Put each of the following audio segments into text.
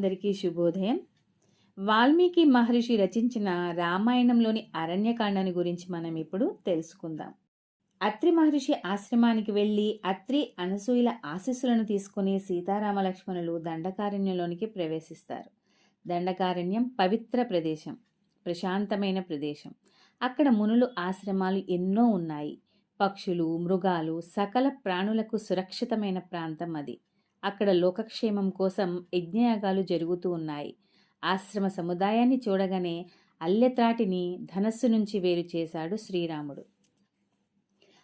అందరికీ శుభోదయం. వాల్మీకి మహర్షి రచించిన రామాయణంలోని అరణ్యకాండాన్ని గురించి మనం ఇప్పుడు తెలుసుకుందాం. అత్రి మహర్షి ఆశ్రమానికి వెళ్ళి అత్రి అనసూయుల ఆశీస్సులను తీసుకుని సీతారామ లక్ష్మణులు దండకారణ్యంలోనికి ప్రవేశిస్తారు. దండకారణ్యం పవిత్ర ప్రదేశం ప్రశాంతమైన ప్రదేశం. అక్కడ మునులు ఆశ్రమాలు ఎన్నో ఉన్నాయి. పక్షులు మృగాలు సకల ప్రాణులకు సురక్షితమైన ప్రాంతం అది. అక్కడ లోకక్షేమం కోసం యజ్ఞయాగాలు జరుగుతూ ఉన్నాయి. ఆశ్రమ సముదాయాన్ని చూడగానే అల్లెత్రాటిని ధనస్సు నుంచి వేరు చేశాడు శ్రీరాముడు.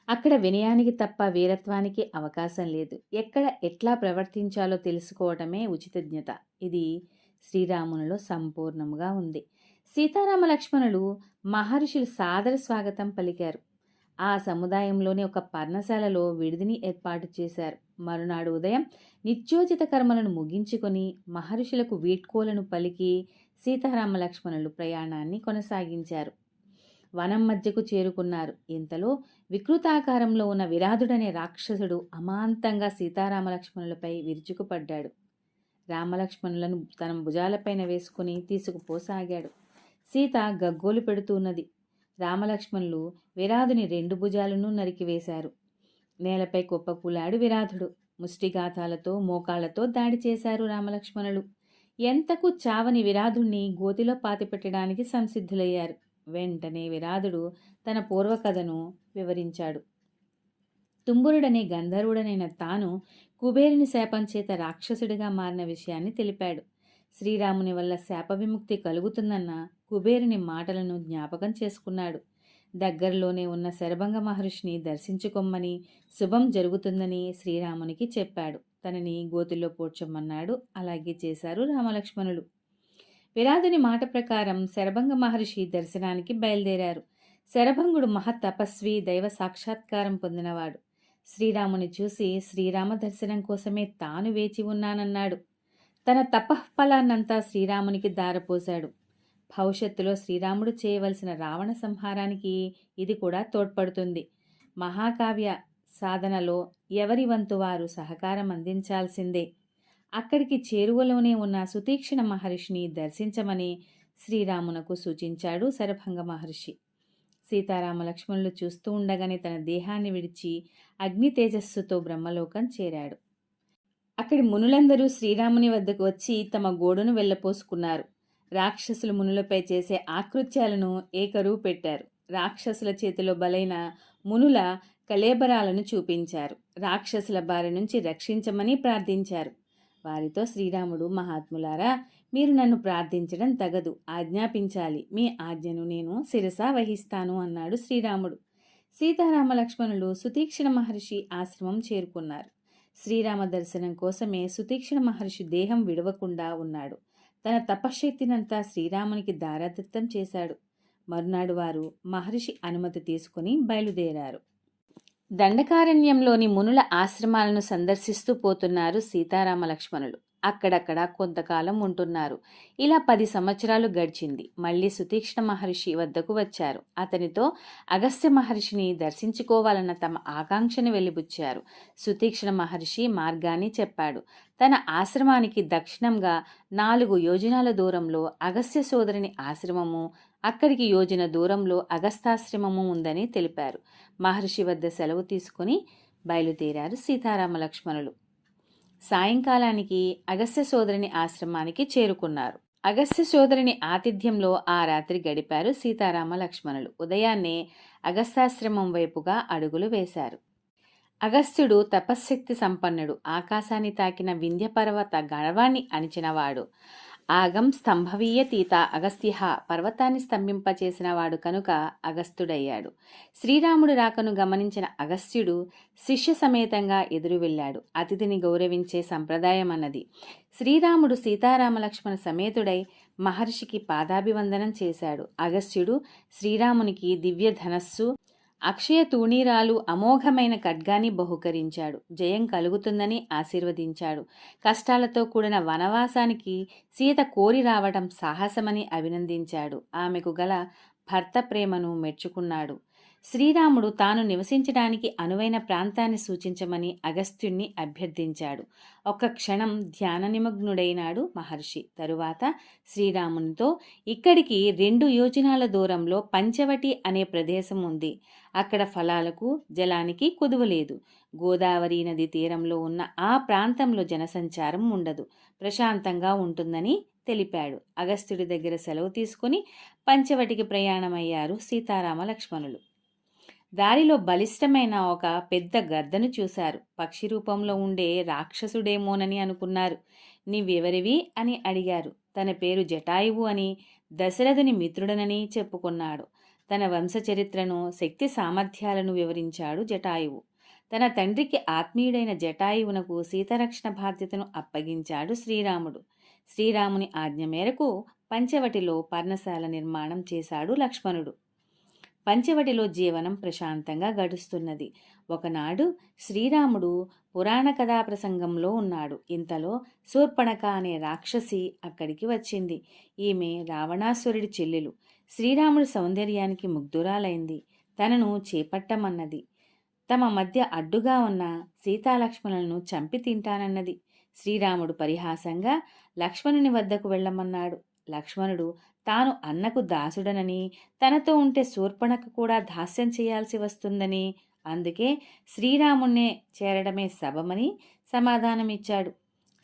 అక్కడ వినయానికి తప్ప వీరత్వానికి అవకాశం లేదు. ఎక్కడ ఎట్లా ప్రవర్తించాలో తెలుసుకోవటమే ఉచితజ్ఞత. ఇది శ్రీరామునిలో సంపూర్ణముగా ఉంది. సీతారామ లక్ష్మణులు మహర్షులు సాదర స్వాగతం పలికారు. ఆ సముదాయంలోని ఒక పర్ణశాలలో విడిదిని ఏర్పాటు చేశారు. మరునాడు ఉదయం నిత్యోచిత కర్మలను ముగించుకొని మహర్షులకు వీడ్కోలను పలికి సీతారామ లక్ష్మణులు ప్రయాణాన్ని కొనసాగించారు. వనం మధ్యకు చేరుకున్నారు. ఇంతలో వికృతాకారంలో ఉన్న విరాధుడనే రాక్షసుడు అమాంతంగా సీతారామ లక్ష్మణులపై విరుచుకుపడ్డాడు. రామలక్ష్మణులను తన భుజాలపైన వేసుకుని తీసుకుపోసాగాడు. సీత గగ్గోలు పెడుతున్నది రామలక్ష్మణులు విరాధుని రెండు భుజాలను నరికివేశారు నేలపై కుప్పకూలాడు విరాధుడు. ముష్టిగాథాలతో మోకాళ్ళతో దాడి చేశారు రామలక్ష్మణులు. ఎంతకు చావని విరాధుణ్ణి గోతిలో పాతిపెట్టడానికి సంసిద్ధులయ్యారు. వెంటనే విరాధుడు తన పూర్వకథను వివరించాడు. తుంబురుడనే గంధర్వుడనైన తాను కుబేరుని శాపం చేత రాక్షసుడిగా మారిన విషయాన్ని తెలిపాడు. శ్రీరాముని వల్ల శాప విముక్తి కలుగుతుందన్న కుబేరుని మాటలను జ్ఞాపకం చేసుకున్నాడు. దగ్గరలోనే ఉన్న శరభంగ మహర్షిని దర్శించుకొమ్మని శుభం జరుగుతుందని శ్రీరామునికి చెప్పాడు. తనని గోతిలో పోడ్చమన్నాడు. అలాగే చేశారు రామలక్ష్మణులు. విరాధుని మాట ప్రకారం శరభంగ మహర్షి దర్శనానికి బయలుదేరారు. శరభంగుడు మహతపస్వి దైవ సాక్షాత్కారం పొందినవాడు. శ్రీరాముని చూసి శ్రీరామ దర్శనం కోసమే తాను వేచి ఉన్నానన్నాడు. తన తపఃఫలాన్నంతా శ్రీరామునికి దారపోశాడు. భవిష్యత్తులో శ్రీరాముడు చేయవలసిన రావణ సంహారానికి ఇది కూడా తోడ్పడుతుంది. మహాకావ్య సాధనలో ఎవరి వంతు వారు సహకారం అందించాల్సిందే. అక్కడికి చేరువలోనే ఉన్న సుతీక్షణ మహర్షిని దర్శించమని శ్రీరామునకు సూచించాడు శరభంగ మహర్షి. సీతారామ లక్ష్మణులు చూస్తూ ఉండగానే తన దేహాన్ని విడిచి అగ్ని తేజస్సుతో బ్రహ్మలోకం చేరాడు. అక్కడి మునులందరూ శ్రీరాముని వద్దకు వచ్చి తమ గోడును వెళ్ళపోసుకున్నారు. రాక్షసులు మునులపై చేసే ఆకృత్యాలను ఏకరువు పెట్టారు. రాక్షసుల చేతిలో బలైన మునుల కలేబరాలను చూపించారు. రాక్షసుల బారి నుంచి రక్షించమని ప్రార్థించారు. వారితో శ్రీరాముడు మహాత్ములారా మీరు నన్ను ప్రార్థించడం తగదు. ఆజ్ఞాపించాలి. మీ ఆజ్ఞను నేను శిరసా వహిస్తాను అన్నాడు శ్రీరాముడు. సీతారామ లక్ష్మణులు సుతీక్షణ మహర్షి ఆశ్రమం చేరుకున్నారు. శ్రీరామ దర్శనం కోసమే సుతీక్షణ మహర్షి దేహం విడవకుండా ఉన్నాడు. తన తపశ్శక్తినంతా శ్రీరామునికి దారాదత్తం చేశాడు. మరునాడు వారు మహర్షి అనుమతి తీసుకుని బయలుదేరారు. దండకారణ్యంలోని మునుల ఆశ్రమాలను సందర్శిస్తూ పోతున్నారు సీతారామ లక్ష్మణులు అక్కడక్కడ కొంతకాలం ఉంటున్నారు. ఇలా పది సంవత్సరాలు గడిచింది. మళ్ళీ సుతీక్ష్ణ మహర్షి వద్దకు వచ్చారు. అతనితో అగస్త్య మహర్షిని దర్శించుకోవాలన్న తమ ఆకాంక్షను వెలిబుచ్చారు. సుతీక్ష్ణ మహర్షి మార్గాన్ని చెప్పాడు. తన ఆశ్రమానికి దక్షిణంగా నాలుగు యోజనాల దూరంలో అగస్త్య సోదరుని ఆశ్రమము అక్కడికి యోజన దూరంలో అగస్తాశ్రమము ఉందని తెలిపారు. మహర్షి వద్ద సెలవు తీసుకుని బయలుదేరారు సీతారామ లక్ష్మణులు. సాయంకాలానికి అగస్త్య సోదరిని ఆశ్రమానికి చేరుకున్నారు. అగస్త్య సోదరిని ఆతిథ్యంలో ఆ రాత్రి గడిపారు సీతారామ లక్ష్మణులు. ఉదయాన్నే అగస్త్యాశ్రమం వైపుగా అడుగులు వేశారు. అగస్త్యుడు తపశ్శక్తి సంపన్నుడు. ఆకాశాన్ని తాకిన వింధ్యపర్వత గణవాన్ని అణిచినవాడు. ఆగం స్తంభవీయతీత అగస్త్య పర్వతాన్ని స్తంభింపచేసినవాడు కనుక అగస్త్యుడయ్యాడు శ్రీరాముడు రాకను గమనించిన అగస్త్యుడు శిష్య సమేతంగా ఎదురు వెళ్ళాడు. అతిథిని గౌరవించే సంప్రదాయం అన్నది. శ్రీరాముడు సీతారామ లక్ష్మణ సమేతుడై మహర్షికి పాదాభివందనం చేశాడు. అగస్త్యుడు శ్రీరామునికి దివ్య ధనస్సు అక్షయ తూణీరాలు అమోఘమైన ఖడ్గాన్ని బహుకరించాడు. జయం కలుగుతుందని ఆశీర్వదించాడు. కష్టాలతో కూడిన వనవాసానికి సీత కోరి రావడం సాహసమని అభినందించాడు. ఆమెకు గల భర్త ప్రేమను మెచ్చుకున్నాడు. శ్రీరాముడు తాను నివసించడానికి అనువైన ప్రాంతాన్ని సూచించమని అగస్త్యుణ్ణి అభ్యర్థించాడు. ఒక్క క్షణం ధ్యాన నిమగ్నుడైనాడు మహర్షి. తరువాత శ్రీరామునితో ఇక్కడికి రెండు యోజనాల దూరంలో పంచవటి అనే ప్రదేశం ఉంది. అక్కడ ఫలాలకు జలానికి కుదువలేదు. గోదావరి నది తీరంలో ఉన్న ఆ ప్రాంతంలో జనసంచారం ఉండదు. ప్రశాంతంగా ఉంటుందని తెలిపాడు. అగస్త్యుడి దగ్గర సెలవు తీసుకుని పంచవటికి ప్రయాణమయ్యారు సీతారామ లక్ష్మణులు. దారిలో బలిష్టమైన ఒక పెద్ద గద్దను చూశారు. పక్షి రూపంలో ఉండే రాక్షసుడేమోనని అనుకున్నారు. నీవెవరివి? అని అడిగారు. తన పేరు జటాయువు అని దశరథుని మిత్రుడనని చెప్పుకున్నాడు. తన వంశచరిత్రను శక్తి సామర్థ్యాలను వివరించాడు జటాయువు. తన తండ్రికి ఆత్మీయుడైన జటాయువునకు సీతరక్షణ బాధ్యతను అప్పగించాడు శ్రీరాముడు. శ్రీరాముని ఆజ్ఞ మేరకు పంచవటిలో పర్ణశాల నిర్మాణం చేశాడు లక్ష్మణుడు. పంచవటిలో జీవనం ప్రశాంతంగా గడుస్తున్నది. ఒకనాడు శ్రీరాముడు పురాణ కథా ప్రసంగంలో ఉన్నాడు. ఇంతలో శూర్పణక అనే రాక్షసి అక్కడికి వచ్చింది. ఈమె రావణాసురుడి చెల్లెలు. శ్రీరాముడి సౌందర్యానికి ముగ్ధురాలైంది. తనను చేపట్టమన్నది. తమ మధ్య అడ్డుగా ఉన్న సీతాలక్ష్మణులను చంపి తింటానన్నది. శ్రీరాముడు పరిహాసంగా లక్ష్మణుని వద్దకు వెళ్ళమన్నాడు. లక్ష్మణుడు తాను అన్నకు దాసుడనని తనతో ఉంటే శూర్పణకు కూడా దాస్యం చేయాల్సి వస్తుందని. అందుకే శ్రీరాముణ్ణే చేరడమే శబమని సమాధానమిచ్చాడు.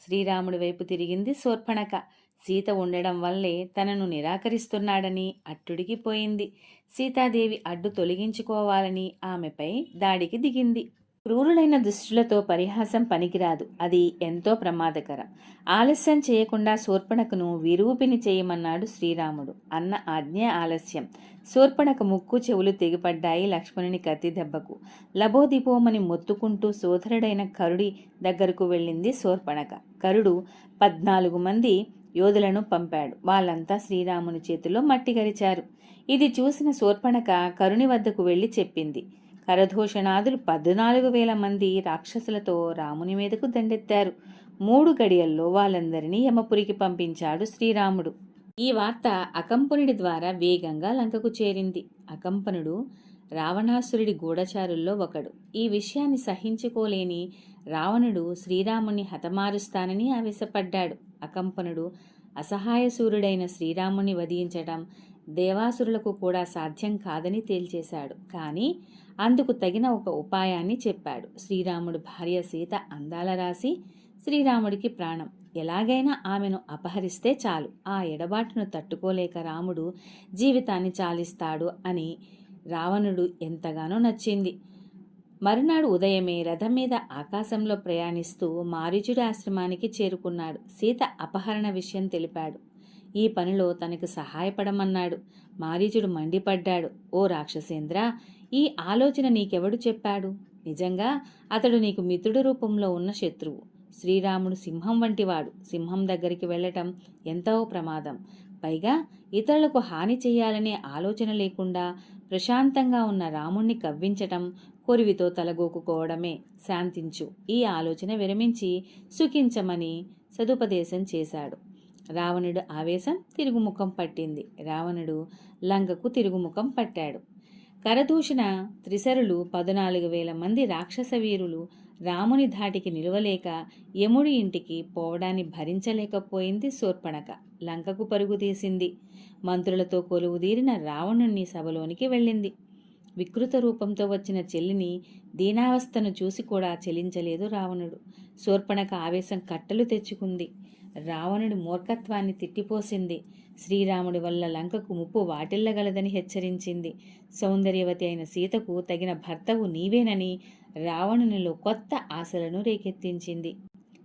శ్రీరాముడి వైపు తిరిగింది శూర్పణక. సీత ఉండడం వల్లే తనను నిరాకరిస్తున్నాడని అట్టుడికి పోయింది. సీతాదేవి అడ్డు తొలగించుకోవాలని ఆమెపై దాడికి దిగింది. క్రూరులైన దుష్టులతో పరిహాసం పనికిరాదు. అది ఎంతో ప్రమాదకరం. ఆలస్యం చేయకుండా శూర్పణకును విరూపిని చేయమన్నాడు శ్రీరాముడు. అన్న ఆజ్ఞ ఆలస్యం. శూర్పణక ముక్కు చెవులు తెగిపడ్డాయి లక్ష్మణుని కత్తి దెబ్బకు. లబోదిపోమని మొత్తుకుంటూ సోదరుడైన కరుడి దగ్గరకు వెళ్ళింది శూర్పణక. కరుడు పద్నాలుగు మంది యోధులను పంపాడు. వాళ్ళంతా శ్రీరాముని చేతిలో మట్టి గరిచారు. ఇది చూసిన శూర్పణక కరుని వద్దకు వెళ్ళి చెప్పింది. కరదూషణాదులు పద్నాలుగు వేల మంది రాక్షసులతో రాముని మీదకు దండెత్తారు. మూడు గడియల్లో వాళ్ళందరినీ యమపురికి పంపించాడు శ్రీరాముడు. ఈ వార్త అకంపనుడి ద్వారా వేగంగా లంకకు చేరింది. అకంపనుడు రావణాసురుడి గూఢచారుల్లో ఒకడు. ఈ విషయాన్ని సహించుకోలేని రావణుడు శ్రీరాముణ్ణి హతమారుస్తానని ఆవేశపడ్డాడు. అకంపనుడు అసహాయ సూర్యుడైన శ్రీరాముణ్ణి వధించడం దేవాసురులకు కూడా సాధ్యం కాదని తేల్చేశాడు. కానీ అందుకు తగిన ఒక ఉపాయాన్ని చెప్పాడు. శ్రీరాముడు భార్య సీత అందాల రాసి శ్రీరాముడికి ప్రాణం. ఎలాగైనా ఆమెను అపహరిస్తే చాలు. ఆ ఎడబాటును తట్టుకోలేక రాముడు జీవితాన్ని చాలిస్తాడు అని రావణుడు ఎంతగానో నచ్చింది. మరునాడు ఉదయమే రథం మీద ఆకాశంలో ప్రయాణిస్తూ మారీచుడి ఆశ్రమానికి చేరుకున్నాడు. సీత అపహరణ విషయం తెలిపాడు. ఈ పనిలో తనకు సహాయపడమన్నాడు. మారీచుడు మండిపడ్డాడు. ఓ రాక్షసేంద్ర ఈ ఆలోచన నీకెవడు చెప్పాడు? నిజంగా అతడు నీకు మిత్రుడు రూపంలో ఉన్న శత్రువు. శ్రీరాముడు సింహం వంటివాడు. సింహం దగ్గరికి వెళ్ళటం ఎంతో ప్రమాదం. పైగా ఇతరులకు హాని చేయాలనే ఆలోచన లేకుండా ప్రశాంతంగా ఉన్న రాముణ్ణి కవ్వించటం కొరివితో తలగోకుకోవడమే. శాంతించు. ఈ ఆలోచన విరమించి సుఖించమని సదుపదేశం చేశాడు. రావణుడు ఆవేశం తిరుగుముఖం పట్టింది. రావణుడు లంకకు తిరుగుముఖం పట్టాడు. కరదూషణ త్రిసరులు పద్నాలుగు వేల మంది రాక్షస వీరులు రాముని ధాటికి నిలవలేక యముడి ఇంటికి పోవడాన్ని భరించలేకపోయింది శూర్పణక. లంకకు పరుగు తీసింది. మంత్రులతో కొలువుదీరిన రావణుణ్ణి సభలోనికి వెళ్ళింది. వికృత రూపంతో వచ్చిన చెల్లిని దీనావస్థను చూసి కూడా చెలించలేదు రావణుడు. శూర్పణక ఆవేశం కట్టలు తెచ్చుకుంది. రావణుడి మూర్ఖత్వాన్ని తిట్టిపోసింది. శ్రీరాముడి వల్ల లంకకు ముప్పు వాటిల్లగలదని హెచ్చరించింది. సౌందర్యవతి అయిన సీతకు తగిన భర్తవు నీవేనని రావణునిలో కొత్త ఆశలను రేకెత్తించింది.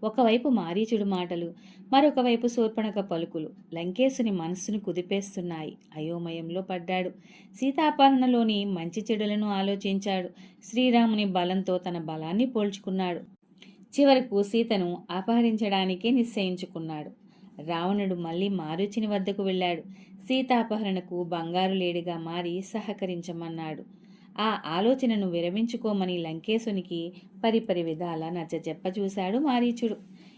ఒకవైపు మారీచుడు మాటలు మరొకవైపు శూర్పణక పలుకులు లంకేశుని మనస్సును కుదిపేస్తున్నాయి. అయోమయంలో పడ్డాడు. సీతాపహరణలోని మంచి చెడులను ఆలోచించాడు. శ్రీరాముని బలంతో తన బలాన్ని పోల్చుకున్నాడు. చివరకు సీతను అపహరించడానికే నిశ్చయించుకున్నాడు. రావణుడు మళ్ళీ మారుచిని వద్దకు వెళ్ళాడు. సీతాపహరణకు బంగారు లేడిగా మారి సహకరించమన్నాడు. ఆ ఆలోచనను విరమించుకోమని లంకేశునికి పరిపరి విధాల నచ్చజెప్ప చూశాడు మారీచుడు.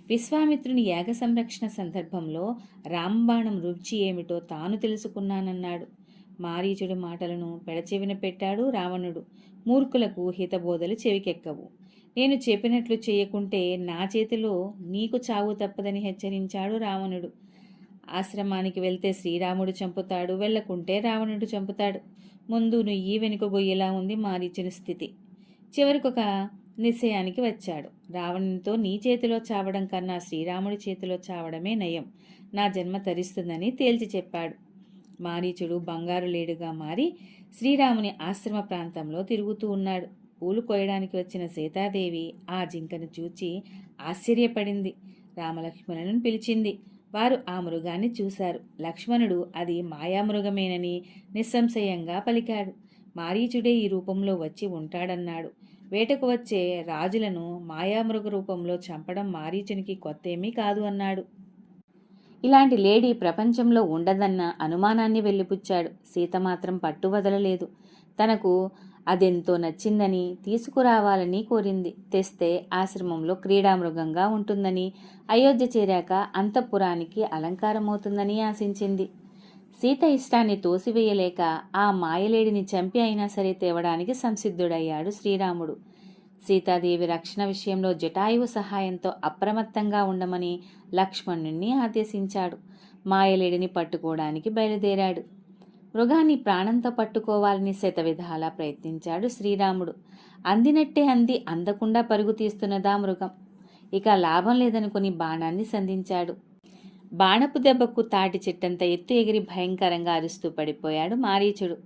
విశ్వామిత్రుని యాగ సంరక్షణ సందర్భంలో రాంబాణం రుచి ఏమిటో తాను తెలుసుకున్నానన్నాడు. మారీచుడి మాటలను పెడచెవిన పెట్టాడు రావణుడు. మూర్ఖులకు హితబోధలు చెవికెక్కవు. నేను చెప్పినట్లు చేయకుంటే నా చేతిలో నీకు చావు తప్పదని హెచ్చరించాడు రావణుడు. ఆశ్రమానికి వెళ్తే శ్రీరాముడు చంపుతాడు వెళ్ళకుంటే రావణుడు చంపుతాడు. ముందు నుయ్యి వెనుక గొయ్యేలా ఉంది మారీచుని స్థితి. చివరికొక నిశ్చయానికి వచ్చాడు. రావణునితో నీ చేతిలో చావడం కన్నా శ్రీరాముడి చేతిలో చావడమే నయం. నా జన్మ తరిస్తుందని తేల్చి చెప్పాడు. మారీచుడు బంగారు లేడుగా మారి శ్రీరాముని ఆశ్రమ ప్రాంతంలో తిరుగుతూ ఉన్నాడు. పూలు కోయడానికి వచ్చిన సీతాదేవి ఆ జింకను చూచి ఆశ్చర్యపడింది. రామలక్ష్మణులను పిలిచింది. వారు ఆ మృగాన్ని చూశారు. లక్ష్మణుడు అది మాయామృగమేనని నిస్సంశయంగా పలికాడు. మారీచుడే ఈ రూపంలో వచ్చి ఉంటాడన్నాడు. వేటకు వచ్చే రాజులను మాయామృగ రూపంలో చంపడం మారీచునికి కొత్తేమీ కాదు అన్నాడు. ఇలాంటి లేడీ ప్రపంచంలో ఉండదన్న అనుమానాన్ని వెళ్ళిపుచ్చాడు సీత మాత్రం పట్టు వదలలేదు తనకు అదెంతో నచ్చిందని తీసుకురావాలని కోరింది. తెస్తే ఆశ్రమంలో క్రీడామృగంగా ఉంటుందని అయోధ్య చేరాక అంతఃపురానికి అలంకారమవుతుందని ఆశించింది. సీత ఇష్టాన్ని తోసివేయలేక ఆ మాయలేడిని చంపి అయినా సరే తేవడానికి సంసిద్ధుడయ్యాడు శ్రీరాముడు. సీతాదేవి రక్షణ విషయంలో జటాయువు సహాయంతో అప్రమత్తంగా ఉండమని లక్ష్మణుణ్ణి ఆదేశించాడు. మాయలేడిని పట్టుకోవడానికి బయలుదేరాడు. మృగాన్ని ప్రాణంతో పట్టుకోవాలని శతవిధాలా ప్రయత్నించాడు శ్రీరాముడు. అందినట్టే అంది అందకుండా పరుగు తీస్తున్నదా మృగం? ఇక లాభం లేదనుకుని బాణాన్ని సంధించాడు. బాణపు దెబ్బకు తాటి చెట్టంత ఎత్తు ఎగిరి భయంకరంగా అరుస్తూ పడిపోయాడు మారీచుడు.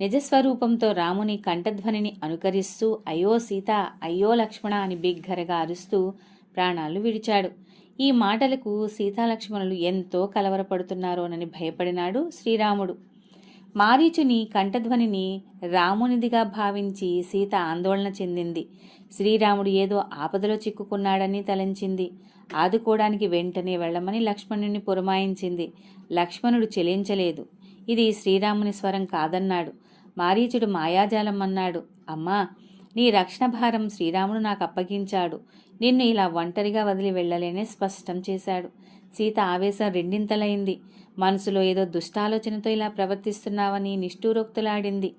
నిజస్వరూపంతో రాముని కంఠధ్వనిని అనుకరిస్తూ అయ్యో సీత అయ్యో లక్ష్మణ అని బిగ్గరగా అరుస్తూ ప్రాణాలు విడిచాడు. ఈ మాటలకు సీతాలక్ష్మణులు ఎంతో కలవరపడుతున్నారోనని భయపడినాడు శ్రీరాముడు. మారీచుని కంఠధ్వనిని రామునిదిగా భావించి సీత ఆందోళన చెందింది. శ్రీరాముడు ఏదో ఆపదలో చిక్కుకున్నాడని తలంచింది. ఆదుకోవడానికి వెంటనే వెళ్ళమని లక్ష్మణుని పురమాయించింది. లక్ష్మణుడు చెలించలేదు. ఇది శ్రీరాముని స్వరం కాదన్నాడు. మారీచుడు మాయాజాలం అన్నాడు. అమ్మా నీ రక్షణ భారం శ్రీరాముడు నాకు అప్పగించాడు నిన్ను ఇలా ఒంటరిగా వదిలి వెళ్ళలేనే స్పష్టం చేశాడు. సీత ఆవేశం రెండింతలైంది. మనసులో ఏదో దుష్టాలోచనతో ఇలా ప్రవర్తిస్తున్నావని నిష్ఠూరోక్తులాడింది.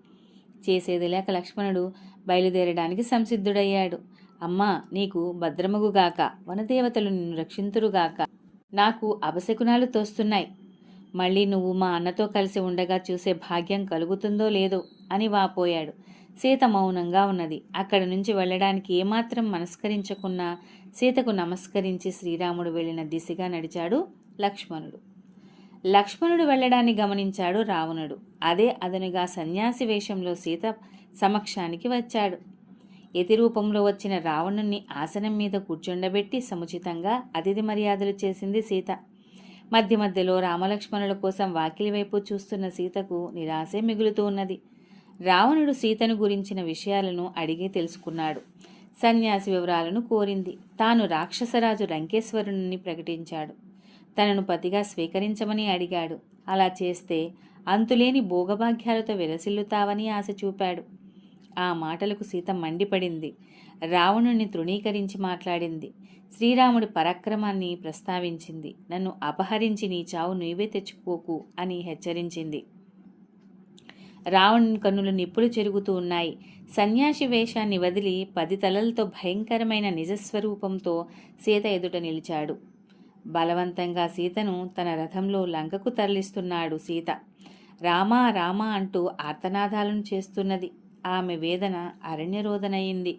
చేసేది లేక లక్ష్మణుడు బయలుదేరడానికి సంసిద్ధుడయ్యాడు. అమ్మా నీకు భద్రమగుగాక వనదేవతలు నిన్ను రక్షింతురుగాక. నాకు అపశకునాలు తోస్తున్నాయి. మళ్ళీ నువ్వు మా అన్నతో కలిసి ఉండగా చూసే భాగ్యం కలుగుతుందో లేదో అని వాపోయాడు. సీత మౌనంగా ఉన్నది. అక్కడి నుంచి వెళ్ళడానికి ఏమాత్రం మనస్కరించకున్నా సీతకు నమస్కరించి శ్రీరాముడు వెళ్ళిన దిశగా నడిచాడు లక్ష్మణుడు. లక్ష్మణుడు వెళ్ళడాన్ని గమనించాడు రావణుడు. అదే అదనుగా సన్యాసి వేషంలో సీత సమక్షానికి వచ్చాడు. యతి రూపంలో వచ్చిన రావణుణ్ణి ఆసనం మీద కూర్చుండబెట్టి సముచితంగా అతిథి మర్యాదలు చేసింది సీత. మధ్య మధ్యలో రామలక్ష్మణుల కోసం వాకిలి వైపు చూస్తున్న సీతకు నిరాశే మిగులుతూ ఉన్నది. రావణుడు సీతను గురించిన విషయాలను అడిగి తెలుసుకున్నాడు. సన్యాసి వివరాలను కోరింది. తాను రాక్షసరాజు లంకేశ్వరుని ప్రకటించాడు. తనను పతిగా స్వీకరించమని అడిగాడు. అలా చేస్తే అంతులేని భోగభాగ్యాలతో విరసిల్లుతావని ఆశ చూపాడు. ఆ మాటలకు సీత మండిపడింది. రావణుని తృణీకరించి మాట్లాడింది. శ్రీరాముడి పరాక్రమాన్ని ప్రస్తావించింది. నన్ను అపహరించి నీ చావు నీవే తెచ్చుకోకు అని హెచ్చరించింది. రావణ్ కన్నులు నిప్పులు చెరుగుతూ ఉన్నాయి. సన్యాసి వేషాన్ని వదిలి పది తలలతో భయంకరమైన నిజస్వరూపంతో సీత ఎదుట నిలిచాడు. బలవంతంగా సీతను తన రథంలో లంకకు తరలిస్తున్నాడు సీత. రామా రామా అంటూ ఆర్తనాదాలను చేస్తున్నది. ఆమె వేదన అరణ్యరోధనయింది.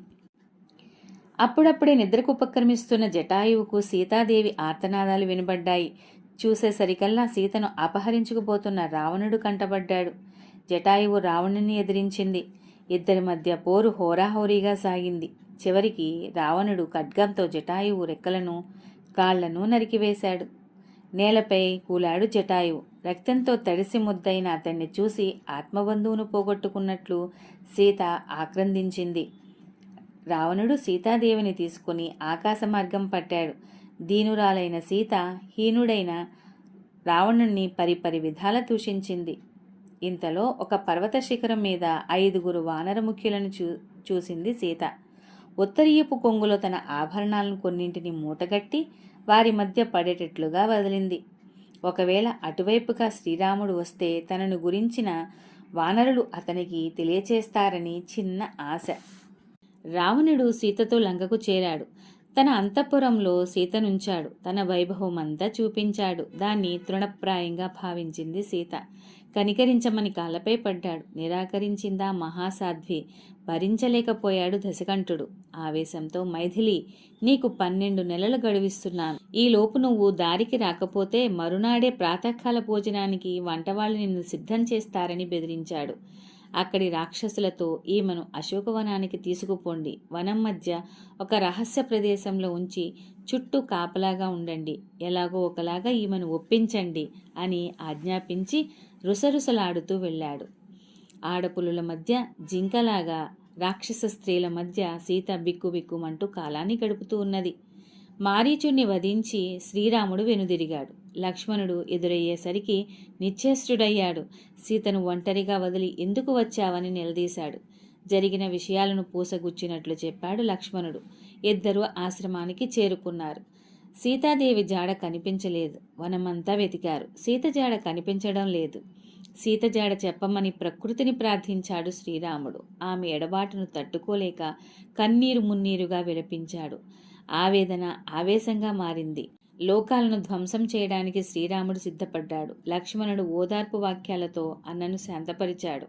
అప్పుడప్పుడే నిద్రకు ఉపక్రమిస్తున్న జటాయువుకు సీతాదేవి ఆర్తనాదాలు వినబడ్డాయి. చూసేసరికల్లా సీతను అపహరించుకుపోతున్న రావణుడు కంటబడ్డాడు. జటాయువు రావణుని ఎదిరించింది. ఇద్దరి మధ్య పోరు హోరాహోరీగా సాగింది. చివరికి రావణుడు ఖడ్గంతో జటాయువు రెక్కలను కాళ్ళను నరికివేశాడు. నేలపై కూలాడు జటాయువు. రక్తంతో తడిసి ముద్దైన అతన్ని చూసి ఆత్మబంధువును పోగొట్టుకున్నట్లు సీత ఆక్రందించింది. రావణుడు సీతాదేవిని తీసుకుని ఆకాశ మార్గం పట్టాడు. దీనురాలైన సీత హీనుడైన రావణుణ్ణి పరిపరి విధాల దూషించింది. ఇంతలో ఒక పర్వత శిఖరం మీద ఐదుగురు వానరముఖ్యులను చూ చూసింది సీత. ఉత్తరీయపు కొంగులో తన ఆభరణాలను కొన్నింటిని మూటగట్టి వారి మధ్య పడేటట్లుగా వదిలింది. ఒకవేళ అటువైపుగా శ్రీరాముడు వస్తే తనను గురించిన వానరులు అతనికి తెలియచేస్తారని చిన్న ఆశ. రావణుడు సీతతో లంకకు చేరాడు. తన అంతఃపురంలో సీతనుంచాడు తన వైభవమంతా చూపించాడు. దాన్ని తృణప్రాయంగా భావించింది సీత. కనికరించమని కాళ్ళపై పడ్డాడు. నిరాకరించిందా మహాసాధ్వి? భరించలేకపోయాడు దశకంఠుడు. ఆవేశంతో మైథిలి నీకు పన్నెండు నెలలు గడువిస్తున్నాను. ఈ లోపు నువ్వు దారికి రాకపోతే మరునాడే ప్రాతకాల భోజనానికి వంటవాళ్ళు నిన్ను సిద్ధం చేస్తారని బెదిరించాడు. అక్కడి రాక్షసులతో ఈమెను అశోకవనానికి తీసుకుపోండి. వనం మధ్య ఒక రహస్య ప్రదేశంలో ఉంచి చుట్టూ కాపలాగా ఉండండి. ఎలాగో ఒకలాగా ఈమెను ఒప్పించండి అని ఆజ్ఞాపించి రుసరుసలాడుతూ వెళ్ళాడు. ఆడపులుల మధ్య జింకలాగా రాక్షస స్త్రీల మధ్య సీత బిక్కుబిక్కుమంటూ కాలాన్ని గడుపుతూ ఉన్నది. మారీచుణ్ణి వధించి శ్రీరాముడు వెనుదిరిగాడు. లక్ష్మణుడు ఎదురయ్యేసరికి నిశ్చేష్టుడయ్యాడు. సీతను ఒంటరిగా వదిలి ఎందుకు వచ్చావని నిలదీశాడు. జరిగిన విషయాలను పూసగుచ్చినట్లు చెప్పాడు లక్ష్మణుడు. ఇద్దరూ ఆశ్రమానికి చేరుకున్నారు. సీతాదేవి జాడ కనిపించలేదు. వనమంతా వెతికారు. సీత జాడ కనిపించడం లేదు. సీత జాడ చెప్పమని ప్రకృతిని ప్రార్థించాడు శ్రీరాముడు. ఆమె ఎడబాటును తట్టుకోలేక కన్నీరు మున్నీరుగా విలపించాడు. ఆవేదన ఆవేశంగా మారింది. లోకాలను ధ్వంసం చేయడానికి శ్రీరాముడు సిద్ధపడ్డాడు. లక్ష్మణుడు ఓదార్పు వాక్యాలతో అన్నను శాంతపరిచాడు.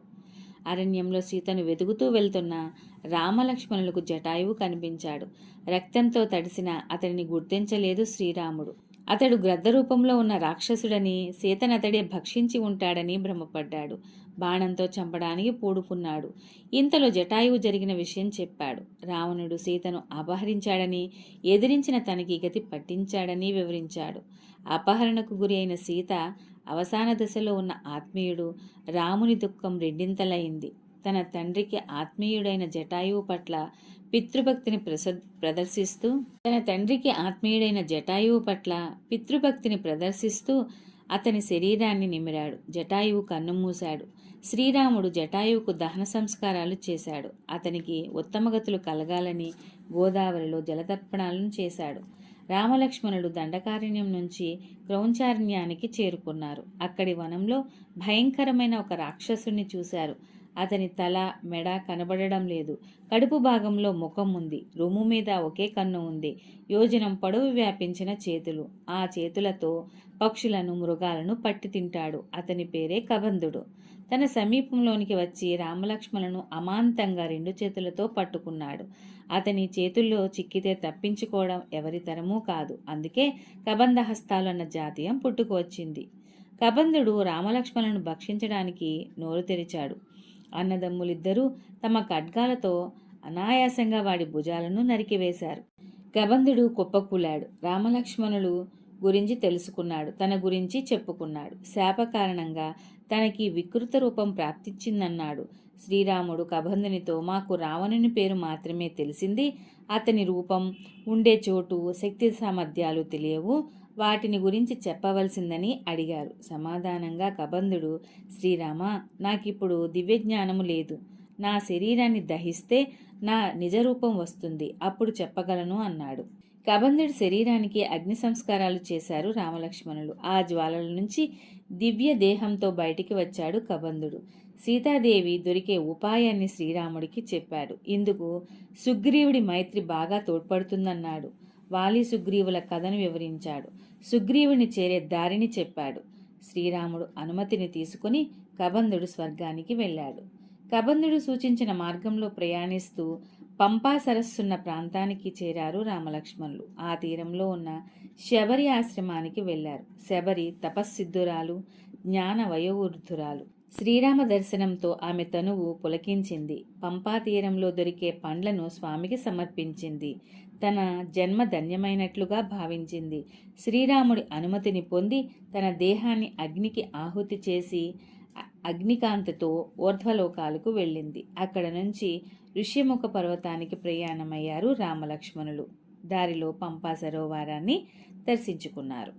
అరణ్యంలో సీతను వెతుకుతూ వెళ్తున్న రామలక్ష్మణులకు జటాయువు కనిపించాడు. రక్తంతో తడిసిన అతడిని గుర్తించలేదు శ్రీరాముడు. అతడు గ్రద్ద రూపంలో ఉన్న రాక్షసుడని సీతనతడే భక్షించి ఉంటాడని భ్రమపడ్డాడు. బాణంతో చంపడానికి పూడుకున్నాడు. ఇంతలో జటాయువు జరిగిన విషయం చెప్పాడు. రావణుడు సీతను అపహరించాడని ఎదిరించిన తనకి గతి పట్టించాడని వివరించాడు. అపహరణకు గురి అయిన సీత అవసాన దశలో ఉన్న ఆత్మీయుడు రాముని దుఃఖం రెండింతలైంది. తన తండ్రికి ఆత్మీయుడైన జటాయువు పట్ల పితృభక్తిని ప్రస ప్రదర్శిస్తూ తన తండ్రికి ఆత్మీయుడైన జటాయువు పట్ల పితృభక్తిని ప్రదర్శిస్తూ అతని శరీరాన్ని నిమిరాడు. జటాయువు కన్ను మూశాడు. శ్రీరాముడు జటాయువుకు దహన సంస్కారాలు చేశాడు. అతనికి ఉత్తమగతులు కలగాలని గోదావరిలో జలతర్పణాలను చేశాడు. రామలక్ష్మణుడు దండకారణ్యం నుంచి క్రౌంచారణ్యానికి చేరుకున్నారు. అక్కడి వనంలో భయంకరమైన ఒక రాక్షసుని చూశారు. అతని తల మెడ కనబడడం లేదు. కడుపు భాగంలో ముఖం ఉంది. రొమ్ము మీద ఒకే కన్ను ఉంది. యోజనం పొడవు వ్యాపించిన చేతులు. ఆ చేతులతో పక్షులను మృగాలను పట్టి తింటాడు. అతని పేరే కబంధుడు. తన సమీపంలోనికి వచ్చి రామలక్ష్మణను అమాంతంగా రెండు చేతులతో పట్టుకున్నాడు. అతని చేతుల్లో చిక్కితే తప్పించుకోవడం ఎవరి తరమూ కాదు. అందుకే కబంధ హస్తాలు అన్న జాతీయం పుట్టుకువచ్చింది. కబంధుడు రామలక్ష్మణులను భక్షించడానికి నోరు తెరిచాడు. అన్నదమ్ములిద్దరూ తమ ఖడ్గాలతో అనాయాసంగా వాడి భుజాలను నరికివేశారు. కబంధుడు కుప్పకూలాడు. రామలక్ష్మణులు గురించి తెలుసుకున్నాడు. తన గురించి చెప్పుకున్నాడు. శాప కారణంగా తనకి వికృత రూపం ప్రాప్తించిందన్నాడు శ్రీరాముడు కబంధునితో మాకు రావణుని పేరు మాత్రమే తెలిసింది. అతని రూపం ఉండే చోటు శక్తి సామర్థ్యాలు తెలియవు. వాటిని గురించి చెప్పవలసిందని అడిగారు. సమాధానంగా కబంధుడు శ్రీరామ నాకిప్పుడు దివ్యజ్ఞానము లేదు. నా శరీరాన్ని దహిస్తే నా నిజరూపం వస్తుంది. అప్పుడు చెప్పగలను అన్నాడు. కబంధుడి శరీరానికి అగ్ని సంస్కారాలు చేశారు రామలక్ష్మణులు. ఆ జ్వాలల నుంచి దివ్య దేహంతో బయటికి వచ్చాడు కబంధుడు. సీతాదేవి దొరికే ఉపాయాన్ని శ్రీరాముడికి చెప్పాడు. ఇందుకు సుగ్రీవుడి మైత్రి బాగా తోడ్పడుతుందన్నాడు. వాలి సుగ్రీవుల కథను వివరించాడు. సుగ్రీవుని చేరే దారిని చెప్పాడు. శ్రీరాముడు అనుమతిని తీసుకుని కబంధుడు స్వర్గానికి వెళ్ళాడు. కబంధుడు సూచించిన మార్గంలో ప్రయాణిస్తూ పంపా సరస్సున్న ప్రాంతానికి చేరారు రామలక్ష్మణులు. ఆ తీరంలో ఉన్న శబరి ఆశ్రమానికి వెళ్ళారు శబరి తపస్సిద్ధురాలు జ్ఞాన వయోవృద్ధురాలు. శ్రీరామ దర్శనంతో ఆమె తనువు పులకించింది. పంపా తీరంలో దొరికే పండ్లను స్వామికి సమర్పించింది. తన జన్మ ధన్యమైనట్లుగా భావించింది. శ్రీరాముడి అనుమతిని పొంది తన దేహాన్ని అగ్నికి ఆహుతి చేసి అగ్నికాంతతో ఊర్ధ్వలోకాలకు వెళ్ళింది. అక్కడ నుంచి ఋష్యముఖ పర్వతానికి ప్రయాణమయ్యారు రామలక్ష్మణులు. దారిలో పంపా సరోవరాన్ని దర్శించుకున్నారు.